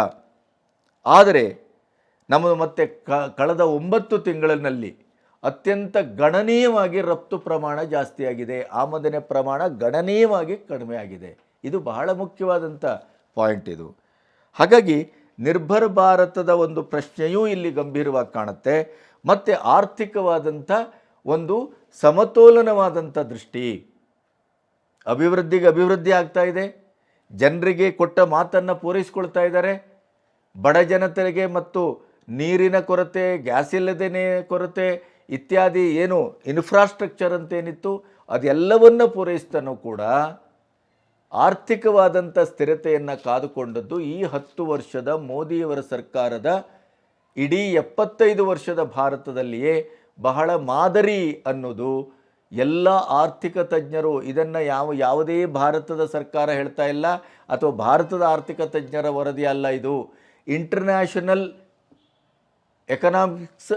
ಆದರೆ ನಮ್ಮ ಮತ್ತೆ ಕಳೆದ ಒಂಬತ್ತು ತಿಂಗಳಿನಲ್ಲಿ ಅತ್ಯಂತ ಗಣನೀಯವಾಗಿ ರಫ್ತು ಪ್ರಮಾಣ ಜಾಸ್ತಿಯಾಗಿದೆ. ಆಮದಿನ ಪ್ರಮಾಣ ಗಣನೀಯವಾಗಿ ಕಡಿಮೆಯಾಗಿದೆ ಇದು ಬಹಳ ಮುಖ್ಯವಾದಂಥ ಪಾಯಿಂಟ್ ಇದು. ಹಾಗಾಗಿ ನಿರ್ಭರ ಭಾರತದ ಒಂದು ಪ್ರಶ್ನೆಯೂ ಇಲ್ಲಿ ಗಂಭೀರವಾಗಿ ಕಾಣುತ್ತೆ. ಮತ್ತು ಆರ್ಥಿಕವಾದಂಥ ಒಂದು ಸಮತೋಲನವಾದಂಥ ದೃಷ್ಟಿ. ಅಭಿವೃದ್ಧಿಗೆ ಅಭಿವೃದ್ಧಿ ಆಗ್ತಾ ಇದೆ. ಜನರಿಗೆ ಕೊಟ್ಟ ಮಾತನ್ನು ಪೂರೈಸ್ಕೊಳ್ತಾ ಇದ್ದಾರೆ. ಬಡ ಜನತೆಗೆ ಮತ್ತು ನೀರಿನ ಕೊರತೆ, ಗ್ಯಾಸ್ ಇಲ್ಲದೇ ಕೊರತೆ ಇತ್ಯಾದಿ ಏನು ಇನ್ಫ್ರಾಸ್ಟ್ರಕ್ಚರ್ ಅಂತೇನಿತ್ತು, ಅದೆಲ್ಲವನ್ನು ಪೂರೈಸ್ತಾನೂ ಕೂಡ ಆರ್ಥಿಕವಾದಂಥ ಸ್ಥಿರತೆಯನ್ನು ಕಾದುಕೊಂಡದ್ದು ಈ ಹತ್ತು ವರ್ಷದ ಮೋದಿಯವರ ಸರ್ಕಾರದ ಇಡೀ ಎಪ್ಪತ್ತೈದು ವರ್ಷದ ಭಾರತದಲ್ಲಿಯೇ ಬಹಳ ಮಾದರಿ ಅನ್ನೋದು ಎಲ್ಲ ಆರ್ಥಿಕ ತಜ್ಞರು ಇದನ್ನು ಯಾವ, ಯಾವುದೇ ಭಾರತದ ಸರ್ಕಾರ ಹೇಳ್ತಾ ಇಲ್ಲ ಅಥವಾ ಭಾರತದ ಆರ್ಥಿಕ ತಜ್ಞರ ವರದಿ ಅಲ್ಲ ಇದು. ಇಂಟರ್ನ್ಯಾಷನಲ್ ಎಕನಾಮಿಕ್ಸ್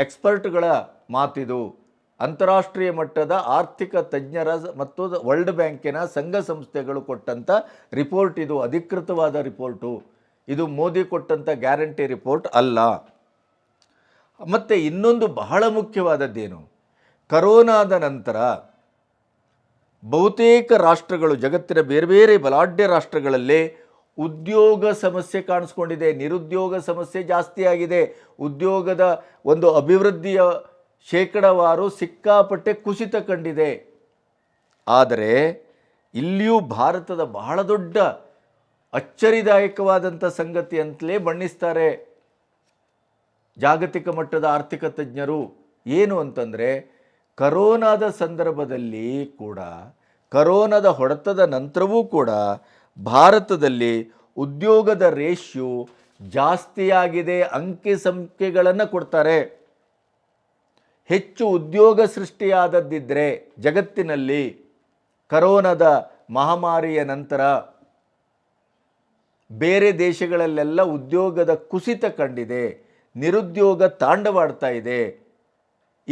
ಎಕ್ಸ್ಪರ್ಟ್ಗಳ ಮಾತಿದು. ಅಂತಾರಾಷ್ಟ್ರೀಯ ಮಟ್ಟದ ಆರ್ಥಿಕ ತಜ್ಞರ ಮತ್ತು ವರ್ಲ್ಡ್ ಬ್ಯಾಂಕಿನ ಸಂಘ ಸಂಸ್ಥೆಗಳು ಕೊಟ್ಟಂಥ ರಿಪೋರ್ಟ್ ಇದು, ಅಧಿಕೃತವಾದ ರಿಪೋರ್ಟು ಇದು ಮೋದಿ ಕೊಟ್ಟಂಥ ಗ್ಯಾರಂಟಿ ರಿಪೋರ್ಟ್ ಅಲ್ಲ. ಮತ್ತು ಇನ್ನೊಂದು ಬಹಳ ಮುಖ್ಯವಾದದ್ದೇನು? ಕರೋನಾದ ನಂತರ ಬಹುತೇಕ ರಾಷ್ಟ್ರಗಳು, ಜಗತ್ತಿನ ಬೇರೆ ಬೇರೆ ಬಲಾಢ್ಯ ರಾಷ್ಟ್ರಗಳಲ್ಲೇ ಉದ್ಯೋಗ ಸಮಸ್ಯೆ ಕಾಣಿಸ್ಕೊಂಡಿದೆ, ನಿರುದ್ಯೋಗ ಸಮಸ್ಯೆ ಜಾಸ್ತಿಯಾಗಿದೆ ಉದ್ಯೋಗದ ಒಂದು ಅಭಿವೃದ್ಧಿಯ ಶೇಕಡವಾರು ಸಿಕ್ಕಾಪಟ್ಟೆ ಕುಸಿತ ಕಂಡಿದೆ. ಆದರೆ ಇಲ್ಲಿಯೂ ಭಾರತದ ಬಹಳ ದೊಡ್ಡ ಅಚ್ಚರಿದಾಯಕವಾದಂಥ ಸಂಗತಿ ಅಂತಲೇ ಬಣ್ಣಿಸ್ತಾರೆ. ಜಾಗತಿಕ ಮಟ್ಟದ ಆರ್ಥಿಕ ತಜ್ಞರು ಏನು ಅಂತಂದರೆ ಕರೋನಾದ ಸಂದರ್ಭದಲ್ಲಿ ಕೂಡ, ಕರೋನಾದ ಹೊಡೆತದ ನಂತರವೂ ಕೂಡ ಭಾರತದಲ್ಲಿ ಉದ್ಯೋಗದ ರೇಷ್ಯು ಜಾಸ್ತಿಯಾಗಿದೆ, ಅಂಕಿ ಸಂಖ್ಯೆಗಳನ್ನು ಕೊಡ್ತಾರೆ. ಹೆಚ್ಚು ಉದ್ಯೋಗ ಸೃಷ್ಟಿಯಾದದ್ದಿದ್ದರೆ ಜಗತ್ತಿನಲ್ಲಿ ಕರೋನಾದ ಮಹಾಮಾರಿಯ ನಂತರ ಬೇರೆ ದೇಶಗಳಲ್ಲೆಲ್ಲ ಉದ್ಯೋಗದ ಕುಸಿತ ಕಂಡಿದೆ, ನಿರುದ್ಯೋಗ ತಾಂಡವಾಡ್ತಾ ಇದೆ.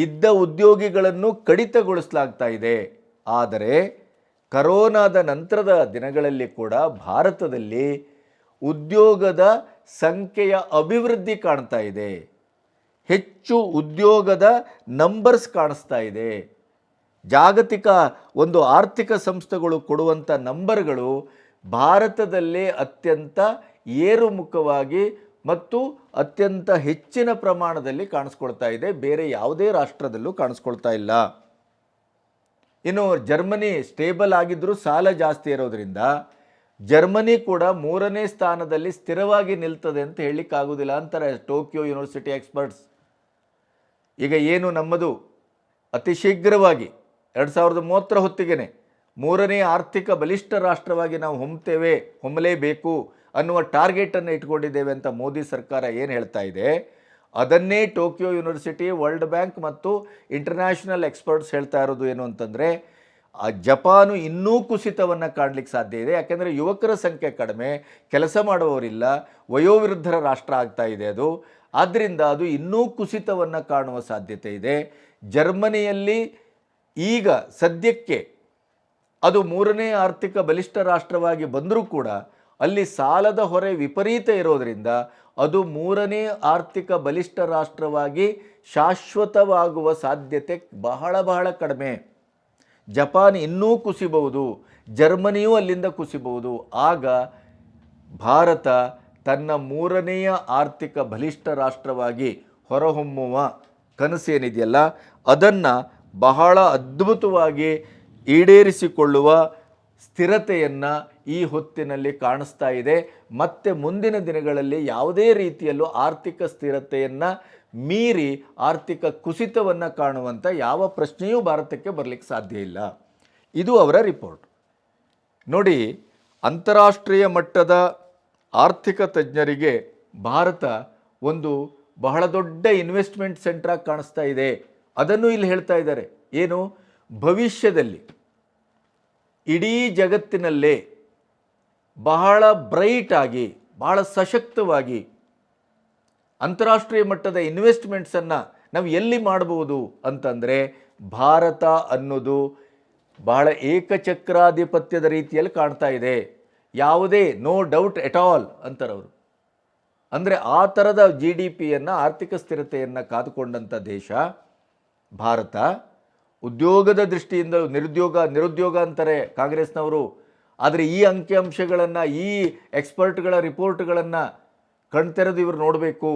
ಇದ್ದ ಉದ್ಯೋಗಿಗಳನ್ನು ಕಡಿತಗೊಳಿಸಲಾಗ್ತಾ ಇದೆ. ಆದರೆ ಕರೋನಾದ ನಂತರದ ದಿನಗಳಲ್ಲಿ ಕೂಡ ಭಾರತದಲ್ಲಿ ಉದ್ಯೋಗದ ಸಂಖ್ಯೆಯ ಅಭಿವೃದ್ಧಿ ಕಾಣ್ತಾ ಇದೆ. ಹೆಚ್ಚು ಉದ್ಯೋಗದ ನಂಬರ್ಸ್ ಕಾಣಿಸ್ತಾ ಇದೆ. ಜಾಗತಿಕ ಒಂದು ಆರ್ಥಿಕ ಸಂಸ್ಥೆಗಳು ಕೊಡುವಂಥ ನಂಬರ್ಗಳು ಭಾರತದಲ್ಲೇ ಅತ್ಯಂತ ಏರುಮುಖವಾಗಿ ಮತ್ತು ಅತ್ಯಂತ ಹೆಚ್ಚಿನ ಪ್ರಮಾಣದಲ್ಲಿ ಕಾಣಿಸ್ಕೊಳ್ತಾ ಇದೆ. ಬೇರೆ ಯಾವುದೇ ರಾಷ್ಟ್ರದಲ್ಲೂ ಕಾಣಿಸ್ಕೊಳ್ತಾ ಇಲ್ಲ. ಇನ್ನು ಜರ್ಮನಿ ಸ್ಟೇಬಲ್ ಆಗಿದ್ದರೂ ಸಾಲ ಜಾಸ್ತಿ ಇರೋದರಿಂದ ಜರ್ಮನಿ ಕೂಡ ಮೂರನೇ ಸ್ಥಾನದಲ್ಲಿ ಸ್ಥಿರವಾಗಿ ನಿಲ್ತದೆ ಅಂತ ಹೇಳಲಿಕ್ಕಾಗೋದಿಲ್ಲ ಅಂತಾರೆ ಟೋಕಿಯೋ ಯೂನಿವರ್ಸಿಟಿ ಎಕ್ಸ್ಪರ್ಟ್ಸ್. ಈಗ ಏನು ನಮ್ಮದು? ಅತಿ ಶೀಘ್ರವಾಗಿ ಎರಡು ಸಾವಿರದ ಮೂವತ್ತರ ಹೊತ್ತಿಗೆನೆ ಮೂರನೇ ಆರ್ಥಿಕ ಬಲಿಷ್ಠ ರಾಷ್ಟ್ರವಾಗಿ ನಾವು ಹೊಮ್ತೇವೆ ಹೊಮ್ಮಲೇಬೇಕು ಅನ್ನುವ ಟಾರ್ಗೆಟನ್ನು ಇಟ್ಕೊಂಡಿದ್ದೇವೆ ಅಂತ ಮೋದಿ ಸರ್ಕಾರ ಏನು ಹೇಳ್ತಾ ಇದೆ? ಅದನ್ನೇ ಟೋಕಿಯೋ ಯೂನಿವರ್ಸಿಟಿ, ವರ್ಲ್ಡ್ ಬ್ಯಾಂಕ್ ಮತ್ತು ಇಂಟರ್ನ್ಯಾಷನಲ್ ಎಕ್ಸ್ಪರ್ಟ್ಸ್ ಹೇಳ್ತಾ ಇರೋದು ಏನು ಅಂತಂದರೆ, ಆ ಜಪಾನು ಇನ್ನೂ ಕುಸಿತವನ್ನು ಕಾಣಲಿಕ್ಕೆ ಸಾಧ್ಯ ಇದೆ. ಯಾಕೆಂದರೆ ಯುವಕರ ಸಂಖ್ಯೆ ಕಡಿಮೆ, ಕೆಲಸ ಮಾಡುವವರಿಲ್ಲ, ವಯೋವೃದ್ಧರ ರಾಷ್ಟ್ರ ಆಗ್ತಾ ಇದೆ ಅದು. ಆದ್ದರಿಂದ ಅದು ಇನ್ನೂ ಕುಸಿತವನ್ನು ಕಾಣುವ ಸಾಧ್ಯತೆ ಇದೆ. ಜರ್ಮನಿಯಲ್ಲಿ ಈಗ ಸದ್ಯಕ್ಕೆ ಅದು ಮೂರನೇ ಆರ್ಥಿಕ ಬಲಿಷ್ಠ ರಾಷ್ಟ್ರವಾಗಿ ಬಂದರೂ ಕೂಡ ಅಲ್ಲಿ ಸಾಲದ ಹೊರೆ ವಿಪರೀತ ಇರೋದರಿಂದ ಅದು ಮೂರನೇ ಆರ್ಥಿಕ ಬಲಿಷ್ಠ ರಾಷ್ಟ್ರವಾಗಿ ಶಾಶ್ವತವಾಗುವ ಸಾಧ್ಯತೆ ಬಹಳ ಬಹಳ ಕಡಿಮೆ. ಜಪಾನ್ ಇನ್ನೂ ಕುಸಿಬಹುದು, ಜರ್ಮನಿಯೂ ಅಲ್ಲಿಂದ ಕುಸಿಬಹುದು. ಆಗ ಭಾರತ ತನ್ನ ಮೂರನೆಯ ಆರ್ಥಿಕ ಬಲಿಷ್ಠ ರಾಷ್ಟ್ರವಾಗಿ ಹೊರಹೊಮ್ಮುವ ಕನಸೇನಿದೆಯಲ್ಲ ಅದನ್ನು ಬಹಳ ಅದ್ಭುತವಾಗಿ ಈಡೇರಿಸಿಕೊಳ್ಳುವ ಸ್ಥಿರತೆಯನ್ನು ಈ ಹೊತ್ತಿನಲ್ಲಿ ಕಾಣಿಸ್ತಾ ಇದೆ. ಮತ್ತು ಮುಂದಿನ ದಿನಗಳಲ್ಲಿ ಯಾವುದೇ ರೀತಿಯಲ್ಲೂ ಆರ್ಥಿಕ ಸ್ಥಿರತೆಯನ್ನು ಮೀರಿ ಆರ್ಥಿಕ ಕುಸಿತವನ್ನು ಕಾಣುವಂಥ ಯಾವ ಪ್ರಶ್ನೆಯೂ ಭಾರತಕ್ಕೆ ಬರಲಿಕ್ಕೆ ಸಾಧ್ಯ ಇಲ್ಲ. ಇದು ಅವರ ರಿಪೋರ್ಟ್. ನೋಡಿ, ಅಂತಾರಾಷ್ಟ್ರೀಯ ಮಟ್ಟದ ಆರ್ಥಿಕ ತಜ್ಞರಿಗೆ ಭಾರತ ಒಂದು ಬಹಳ ದೊಡ್ಡ ಇನ್ವೆಸ್ಟ್ಮೆಂಟ್ ಸೆಂಟ್ರಾಗಿ ಕಾಣಿಸ್ತಾ ಇದೆ. ಅದನ್ನು ಇಲ್ಲಿ ಹೇಳ್ತಾ ಇದ್ದಾರೆ. ಏನು? ಭವಿಷ್ಯದಲ್ಲಿ ಇಡೀ ಜಗತ್ತಿನಲ್ಲೇ ಬಹಳ ಬ್ರೈಟ್ ಆಗಿ, ಬಹಳ ಸಶಕ್ತವಾಗಿ ಅಂತಾರಾಷ್ಟ್ರೀಯ ಮಟ್ಟದ ಇನ್ವೆಸ್ಟ್ಮೆಂಟ್ಸನ್ನು ನಾವು ಎಲ್ಲಿ ಮಾಡಬಹುದು ಅಂತಂದರೆ ಭಾರತ ಅನ್ನೋದು ಬಹಳ ಏಕಚಕ್ರಾಧಿಪತ್ಯದ ರೀತಿಯಲ್ಲಿ ಕಾಣ್ತಾ ಇದೆ. ಯಾವುದೇ ನೋ ಡೌಟ್ ಎಟ್ ಆಲ್ ಅಂತಾರವರು. ಅಂದರೆ ಆ ಥರದ ಜಿ ಡಿ ಪಿಯನ್ನು ಆರ್ಥಿಕ ಸ್ಥಿರತೆಯನ್ನು ಕಾದುಕೊಂಡಂಥ ದೇಶ ಭಾರತ. ಉದ್ಯೋಗದ ದೃಷ್ಟಿಯಿಂದ ನಿರುದ್ಯೋಗ ನಿರುದ್ಯೋಗ ಅಂತಾರೆ ಕಾಂಗ್ರೆಸ್ನವರು. ಆದರೆ ಈ ಅಂಕಿಅಂಶಗಳನ್ನು, ಈ ಎಕ್ಸ್ಪರ್ಟ್ಗಳ ರಿಪೋರ್ಟ್ಗಳನ್ನು ಕಣ್ತೆರೆದು ಇವರು ನೋಡಬೇಕು.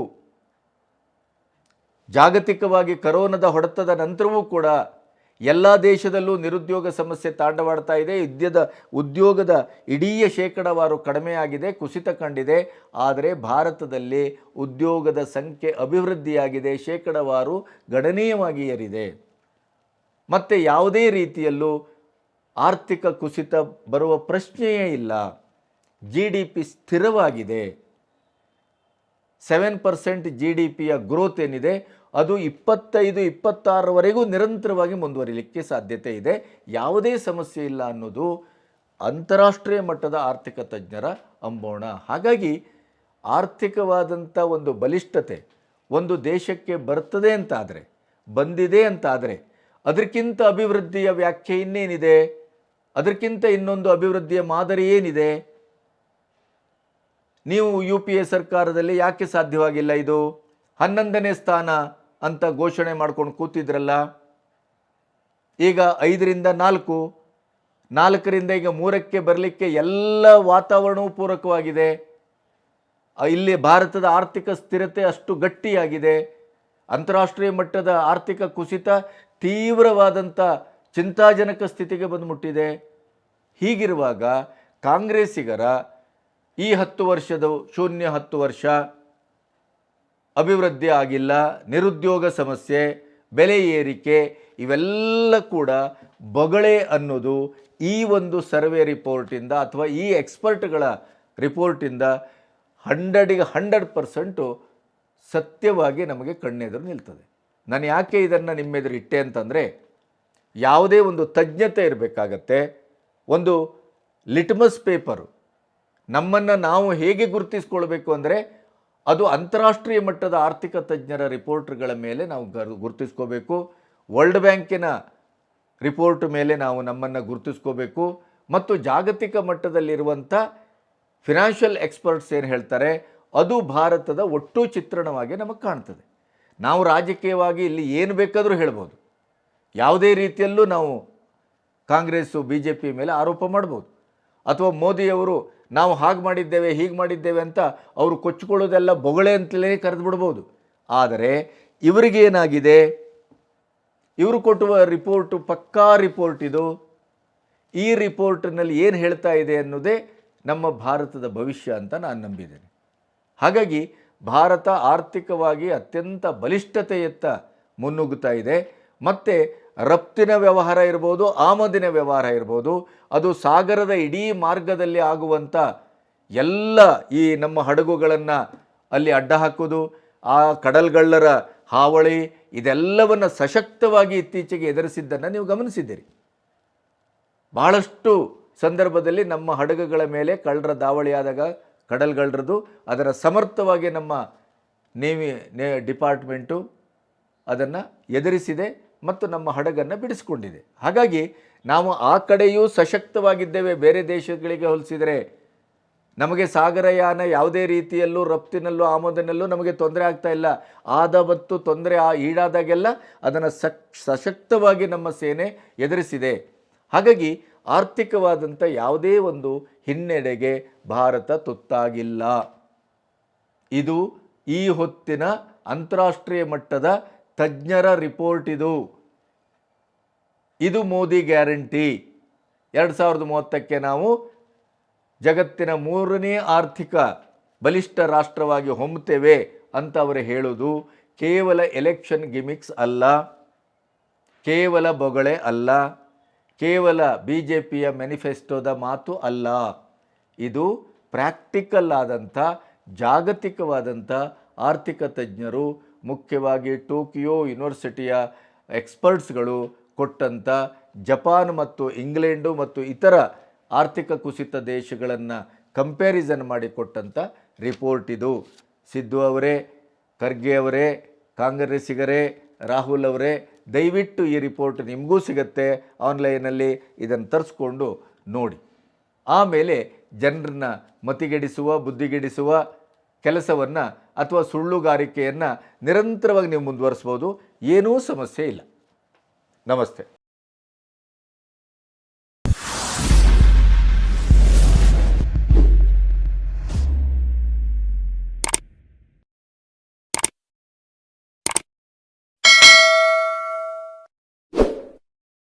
ಜಾಗತಿಕವಾಗಿ ಕರೋನಾದ ಹೊಡೆತದ ನಂತರವೂ ಕೂಡ ಎಲ್ಲ ದೇಶದಲ್ಲೂ ನಿರುದ್ಯೋಗ ಸಮಸ್ಯೆ ತಾಂಡವಾಡ್ತಾ ಇದೆ. ಯುದ್ಧದ ಉದ್ಯೋಗದ ಇಡೀ ಶೇಕಡವಾರು ಕಡಿಮೆಯಾಗಿದೆ ಕುಸಿತ ಕಂಡಿದೆ. ಆದರೆ ಭಾರತದಲ್ಲಿ ಉದ್ಯೋಗದ ಸಂಖ್ಯೆ ಅಭಿವೃದ್ಧಿಯಾಗಿದೆ, ಶೇಕಡವಾರು ಗಣನೀಯವಾಗಿ ಏರಿದೆ. ಮತ್ತು ಯಾವುದೇ ರೀತಿಯಲ್ಲೂ ಆರ್ಥಿಕ ಕುಸಿತ ಬರುವ ಪ್ರಶ್ನೆಯೇ ಇಲ್ಲ. ಜಿ ಡಿ ಪಿ ಸ್ಥಿರವಾಗಿದೆ. ಸೆವೆನ್ ಪರ್ಸೆಂಟ್ ಜಿ ಡಿ ಪಿಯ ಗ್ರೋತ್ ಏನಿದೆ? ಅದು ಇಪ್ಪತ್ತೈದು, ಇಪ್ಪತ್ತಾರರವರೆಗೂ ನಿರಂತರವಾಗಿ ಮುಂದುವರಿಲಿಕ್ಕೆ ಸಾಧ್ಯತೆ ಇದೆ. ಯಾವುದೇ ಸಮಸ್ಯೆ ಇಲ್ಲ ಅನ್ನೋದು ಅಂತಾರಾಷ್ಟ್ರೀಯ ಮಟ್ಟದ ಆರ್ಥಿಕ ತಜ್ಞರ ಅಂಬೋಣ. ಹಾಗಾಗಿ ಆರ್ಥಿಕವಾದಂಥ ಒಂದು ಬಲಿಷ್ಠತೆ ಒಂದು ದೇಶಕ್ಕೆ ಬರ್ತದೆ ಅಂತಾದರೆ, ಬಂದಿದೆ ಅಂತಾದರೆ, ಅದಕ್ಕಿಂತ ಅಭಿವೃದ್ಧಿಯ ವ್ಯಾಖ್ಯೆ ಇನ್ನೇನಿದೆ? ಅದಕ್ಕಿಂತ ಇನ್ನೊಂದು ಅಭಿವೃದ್ಧಿಯ ಮಾದರಿ ಏನಿದೆ? ನೀವು ಯು ಪಿ ಎ ಸರ್ಕಾರದಲ್ಲಿ ಯಾಕೆ ಸಾಧ್ಯವಾಗಿಲ್ಲ ಇದು? ಹನ್ನೊಂದನೇ ಸ್ಥಾನ ಅಂತ ಘೋಷಣೆ ಮಾಡ್ಕೊಂಡು ಕೂತಿದ್ರಲ್ಲ? ಈಗ ಐದರಿಂದ ನಾಲ್ಕು, ನಾಲ್ಕರಿಂದ ಈಗ ಮೂರಕ್ಕೆ ಬರಲಿಕ್ಕೆ ಎಲ್ಲ ವಾತಾವರಣವೂ ಪೂರಕವಾಗಿದೆ. ಇಲ್ಲಿ ಭಾರತದ ಆರ್ಥಿಕ ಸ್ಥಿರತೆ ಅಷ್ಟು ಗಟ್ಟಿಯಾಗಿದೆ. ಅಂತಾರಾಷ್ಟ್ರೀಯ ಮಟ್ಟದ ಆರ್ಥಿಕ ಕುಸಿತ ತೀವ್ರವಾದಂಥ ಚಿಂತಾಜನಕ ಸ್ಥಿತಿಗೆ ಬಂದು ಮುಟ್ಟಿದೆ. ಹೀಗಿರುವಾಗ ಕಾಂಗ್ರೆಸ್ಸಿಗರ ಈ ಹತ್ತು ವರ್ಷದ ಶೂನ್ಯ ಹತ್ತು ವರ್ಷ ಅಭಿವೃದ್ಧಿ ಆಗಿಲ್ಲ, ನಿರುದ್ಯೋಗ ಸಮಸ್ಯೆ, ಬೆಲೆ ಏರಿಕೆ ಇವೆಲ್ಲ ಕೂಡ ಬೊಗಳೆ ಅನ್ನೋದು ಈ ಒಂದು ಸರ್ವೆ ರಿಪೋರ್ಟಿಂದ ಅಥವಾ ಈ ಎಕ್ಸ್ಪರ್ಟ್ಗಳ ರಿಪೋರ್ಟಿಂದ ಹಂಡ್ರೆಡಿಗೆ ಹಂಡ್ರೆಡ್ ಪರ್ಸೆಂಟು ಸತ್ಯವಾಗಿ ನಮಗೆ ಕಣ್ಣೆದುರು ನಿಲ್ತದೆ. ನಾನು ಯಾಕೆ ಇದನ್ನು ನಿಮ್ಮೆದುರು ಇಟ್ಟೆ ಅಂತಂದರೆ ಯಾವುದೇ ಒಂದು ತಜ್ಞತೆ ಇರಬೇಕಾಗತ್ತೆ. ಒಂದು ಲಿಟ್ಮಸ್ ಪೇಪರು. ನಮ್ಮನ್ನು ನಾವು ಹೇಗೆ ಗುರುತಿಸ್ಕೊಳ್ಬೇಕು ಅಂದರೆ ಅದು ಅಂತಾರಾಷ್ಟ್ರೀಯ ಮಟ್ಟದ ಆರ್ಥಿಕ ತಜ್ಞರ ರಿಪೋರ್ಟ್ಗಳ ಮೇಲೆ ನಾವು ಗರ್, ಗುರುತಿಸ್ಕೋಬೇಕು. ವರ್ಲ್ಡ್ ಬ್ಯಾಂಕಿನ ರಿಪೋರ್ಟ್ ಮೇಲೆ ನಾವು ನಮ್ಮನ್ನು ಗುರುತಿಸ್ಕೋಬೇಕು. ಮತ್ತು ಜಾಗತಿಕ ಮಟ್ಟದಲ್ಲಿರುವಂಥ ಫಿನಾನ್ಷಿಯಲ್ ಎಕ್ಸ್ಪರ್ಟ್ಸ್ ಏನು ಹೇಳ್ತಾರೆ, ಅದು ಭಾರತದ ಒಟ್ಟು ಚಿತ್ರಣವಾಗಿ ನಮಗೆ ಕಾಣ್ತದೆ. ನಾವು ರಾಜಕೀಯವಾಗಿ ಇಲ್ಲಿ ಏನು ಬೇಕಾದರೂ ಹೇಳ್ಬೋದು. ಯಾವುದೇ ರೀತಿಯಲ್ಲೂ ನಾವು ಕಾಂಗ್ರೆಸ್ಸು ಬಿ ಜೆ ಪಿ ಮೇಲೆ ಆರೋಪ ಮಾಡ್ಬೋದು. ಅಥವಾ ಮೋದಿಯವರು ನಾವು ಹಾಗೆ ಮಾಡಿದ್ದೇವೆ, ಹೀಗೆ ಮಾಡಿದ್ದೇವೆ ಅಂತ ಅವರು ಕೊಚ್ಚಿಕೊಳ್ಳೋದೆಲ್ಲ ಬೊಗಳೆ ಅಂತಲೇ ಕರೆದು ಬಿಡ್ಬೋದು ಆದರೆ ಇವರಿಗೇನಾಗಿದೆ ಇವರು ಕೊಟ್ಟುವ ರಿಪೋರ್ಟು ಪಕ್ಕಾ ರಿಪೋರ್ಟ್ ಇದು. ಈ ರಿಪೋರ್ಟ್ನಲ್ಲಿ ಏನು ಹೇಳ್ತಾ ಇದೆ ಅನ್ನೋದೇ ನಮ್ಮ ಭಾರತದ ಭವಿಷ್ಯ ಅಂತ ನಾನು ನಂಬಿದ್ದೇನೆ. ಹಾಗಾಗಿ ಭಾರತ ಆರ್ಥಿಕವಾಗಿ ಅತ್ಯಂತ ಬಲಿಷ್ಠತೆಯತ್ತ ಮುನ್ನುಗ್ಗುತ್ತಾ ಇದೆ. ಮತ್ತು ರಫ್ತಿನ ವ್ಯವಹಾರ ಇರ್ಬೋದು, ಆಮದಿನ ವ್ಯವಹಾರ ಇರ್ಬೋದು, ಅದು ಸಾಗರದ ಇಡೀ ಮಾರ್ಗದಲ್ಲಿ ಆಗುವಂಥ ಎಲ್ಲ ಈ ನಮ್ಮ ಹಡಗುಗಳನ್ನು ಅಲ್ಲಿ ಅಡ್ಡ ಹಾಕೋದು ಆ ಕಡಲ್ಗಳ್ಳರ ಹಾವಳಿ, ಇದೆಲ್ಲವನ್ನು ಸಶಕ್ತವಾಗಿ ಇತ್ತೀಚೆಗೆ ಎದುರಿಸಿದ್ದನ್ನು ನೀವು ಗಮನಿಸಿದ್ದೀರಿ. ಬಹಳಷ್ಟು ಸಂದರ್ಭದಲ್ಲಿ ನಮ್ಮ ಹಡಗುಗಳ ಮೇಲೆ ಕಳ್ಳರ ದಾವಳಿಯಾದಾಗ ಕಡಲ್ಗಳ್ಳರದು, ಅದರ ಸಮರ್ಥವಾಗಿ ನಮ್ಮ ನೇವಿ, ನೇ, ಡಿಪಾರ್ಟ್ಮೆಂಟು ಅದನ್ನು ಎದುರಿಸಿದೆ. ಮತ್ತು ನಮ್ಮ ಹಡಗನ್ನು ಬಿಡಿಸಿಕೊಂಡಿದೆ. ಹಾಗಾಗಿ ನಾವು ಆ ಕಡೆಯೂ ಸಶಕ್ತವಾಗಿದ್ದೇವೆ. ಬೇರೆ ದೇಶಗಳಿಗೆ ಹೋಲಿಸಿದರೆ ನಮಗೆ ಸಾಗರಯಾನ ಯಾವುದೇ ರೀತಿಯಲ್ಲೂ ರಫ್ತಿನಲ್ಲೂ ಆಮೋದನಲ್ಲೂ ನಮಗೆ ತೊಂದರೆ ಆಗ್ತಾ ಇಲ್ಲ. ಆದ ಮತ್ತು ತೊಂದರೆ ಆ ಈಡಾದಾಗೆಲ್ಲ ಅದನ್ನು ಸಶಕ್ತವಾಗಿ ನಮ್ಮ ಸೇನೆ ಎದುರಿಸಿದೆ. ಹಾಗಾಗಿ ಆರ್ಥಿಕವಾದಂಥ ಯಾವುದೇ ಒಂದು ಹಿನ್ನಡೆಗೆ ಭಾರತ ತುತ್ತಾಗಿಲ್ಲ. ಇದು ಈ ಹೊತ್ತಿನ ಅಂತಾರಾಷ್ಟ್ರೀಯ ಮಟ್ಟದ ತಜ್ಞರ ರಿಪೋರ್ಟ್ ಇದು. ಇದು ಮೋದಿ ಗ್ಯಾರಂಟಿ. ಎರಡು ಸಾವಿರದ ಮೂವತ್ತಕ್ಕೆ ನಾವು ಜಗತ್ತಿನ ಮೂರನೇ ಆರ್ಥಿಕ ಬಲಿಷ್ಠ ರಾಷ್ಟ್ರವಾಗಿ ಹೊಮ್ಮುತ್ತೇವೆ ಅಂತ ಅವರು ಹೇಳೋದು. ಕೇವಲ ಎಲೆಕ್ಷನ್ ಗಿಮಿಕ್ಸ್ ಅಲ್ಲ. ಕೇವಲ ಬೊಗಳೆ ಅಲ್ಲ. ಕೇವಲ ಬಿ ಜೆ ಪಿಯ ಮ್ಯಾನಿಫೆಸ್ಟೋದ ಮಾತು ಅಲ್ಲ. ಇದು ಪ್ರಾಕ್ಟಿಕಲ್ ಆದಂಥ, ಜಾಗತಿಕವಾದಂಥ ಆರ್ಥಿಕ ತಜ್ಞರು ಮುಖ್ಯವಾಗಿ ಟೋಕಿಯೋ ಯೂನಿವರ್ಸಿಟಿಯ ಎಕ್ಸ್ಪರ್ಟ್ಸ್ಗಳು ಕೊಟ್ಟಂಥ ಜಪಾನ್ ಮತ್ತು ಇಂಗ್ಲೆಂಡು ಮತ್ತು ಇತರ ಆರ್ಥಿಕ ಕುಸಿತ ದೇಶಗಳನ್ನು ಕಂಪ್ಯಾರಿಸನ್ ಮಾಡಿ ಕೊಟ್ಟಂಥ ರಿಪೋರ್ಟ್ ಇದು. ಸಿದ್ದು ಅವರೇ, ಖರ್ಗೆ ಅವರೇ, ಕಾಂಗ್ರೆಸ್ಸಿಗರೇ, ರಾಹುಲ್ ಅವರೇ, ದಯವಿಟ್ಟು ಈ ರಿಪೋರ್ಟ್ ನಿಮಗೂ ಸಿಗುತ್ತೆ, ಆನ್ಲೈನಲ್ಲಿ ಇದನ್ನು ತರಿಸ್ಕೊಂಡು ನೋಡಿ. ಆಮೇಲೆ ಜನರನ್ನ ಮತಿಗೆಡಿಸುವ, ಬುದ್ಧಿಗೆಡಿಸುವ ಕೆಲಸವನ್ನು ಅಥವಾ ಸುಳ್ಳುಗಾರಿಕೆಯನ್ನು ನಿರಂತರವಾಗಿ ನೀವು ಮುಂದುವರಿಸ್ಬೋದು ಏನೂ ಸಮಸ್ಯೆ ಇಲ್ಲ. ನಮಸ್ತೆ.